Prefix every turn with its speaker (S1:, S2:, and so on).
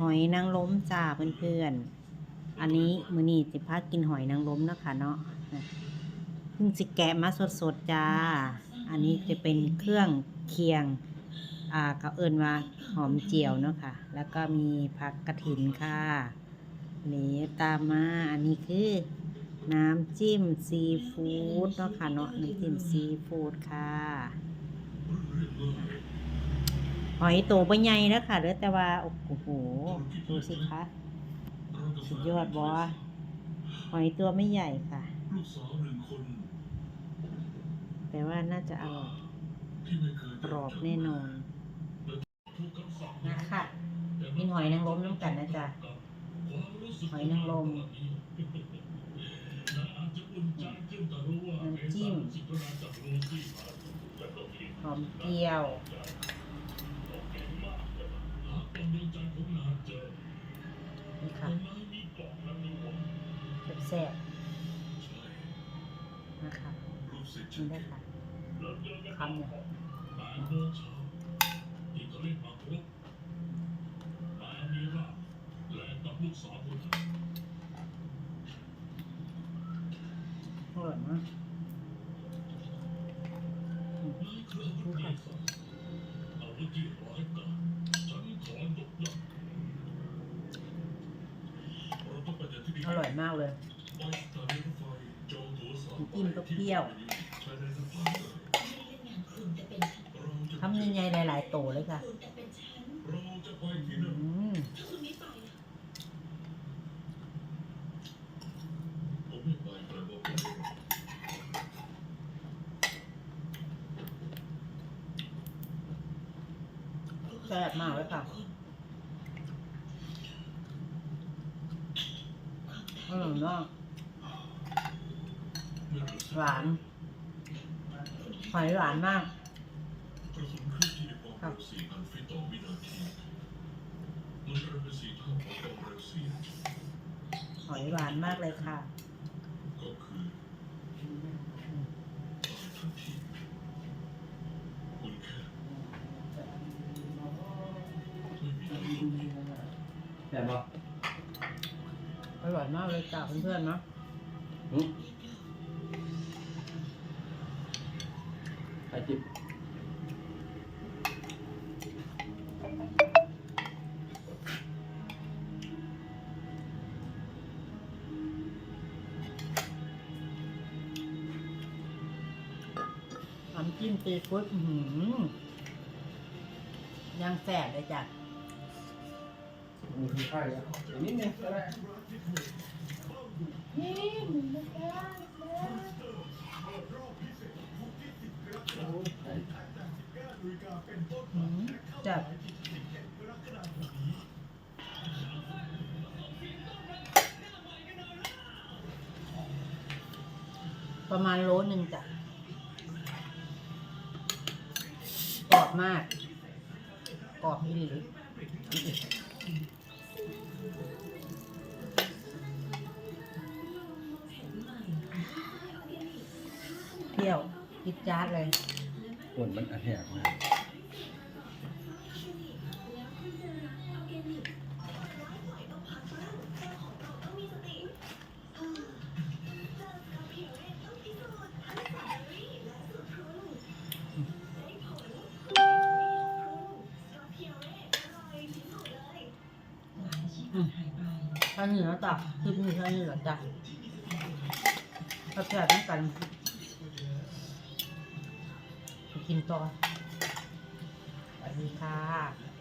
S1: หอยนางรมจ้าเพื่อนๆ อันนี้มือนี้สิพากินหอยนางรมเนาะคะเนาะเพิ่งสิแกะมาสดๆจ้า อันนี้จะเป็นเครื่องเคียง อ่าเขาเอิ้นว่าหอมเจียวเนาะค่ะ แล้วก็มีผักกระถินค่ะนี่ตามมา อันนี้คือน้ำจิ้มซีฟู้ดเนาะค่ะเนาะน้ำจิ้มซีฟู้ดค่ะ หอยโตบ่ใหญ่แล้วค่ะเหลือแต่ว่าโอ้โหดูสิคะสุดยอดบอหอยตัวไม่ใหญ่ค่ะ
S2: ลูกสาวหนึ่งคน
S1: แต่ว่าน่าจะอร่อย
S2: ที่ไม่เคย
S1: กรอบแน่นอน
S2: ถูกคำสั่ง
S1: นะค่ะกินหอยนางรมน้ำกันนะจ๊ะ
S2: ความรู้สึก
S1: หอยนางรม
S2: และอาจจะอุ่นใจขึ้นแต่รู้ว่า
S1: น้ำจิ้ม
S2: สิทธนาจากโรซี่มาแล้วก็คิด
S1: หอมเจียว ซ่บ
S2: ใช่
S1: ๆนะคะ
S2: รู้สึก
S1: กินได้ค่ะ
S2: แล้วเจอกัน
S1: คำเนี่ย
S2: แปดโมงเช้าที่ทะเลมาครบนายอามีราและกับลูกสาวคนนั้น
S1: อร่อยมาก
S2: นายคืออาวุธปีศาจอาวุธที่ร้ายกาจฉันขอยกย่องเราต้องไปจากที่นี่
S1: อร่อยมากเลย
S2: ไปสถานีรถไฟจองตั๋วสาม
S1: น้ำจิ้มก็เปรี้ยวทำใหญ่ๆหลายๆโตเลยค่ะ
S2: แซ่
S1: บมากเลยค่ะอร่อยมาก หวาน หอยหวานมาก
S2: กระสุนเคลื่อนที่ความเร็วสี่พันฟิตต่อวินาทีมันเร็วเป็นสี่เท่าของความเร็วเสียง
S1: หอยหวานมากเลยค่ะ
S2: ก็คือตายทันทีคุณแค่ไม่มีทางสู้
S3: แต่บอก
S1: อร่อยมากเลยจ้าเพื่อนๆเนาะ
S3: ใครจิบ
S1: น้ำจิ้มซีฟู้ดอื้อหือย่างแซ่บเลยจ้ะ
S3: มีคือไข่แล้วอีกนิดนึงก็ได้
S1: จับประมาณโลหนึ่งจ้ะกรอบมากกรอบอีหลีเปรี้ยวจิดจ๊าดเลย
S3: ส่วนมันอัดแหกมา
S1: ท่านเหนือจ้ะคลิปนี้ท่านเหนือจ้ะถ้าแซ่บต้องกันไปกินต่อสวัสดีค่ะ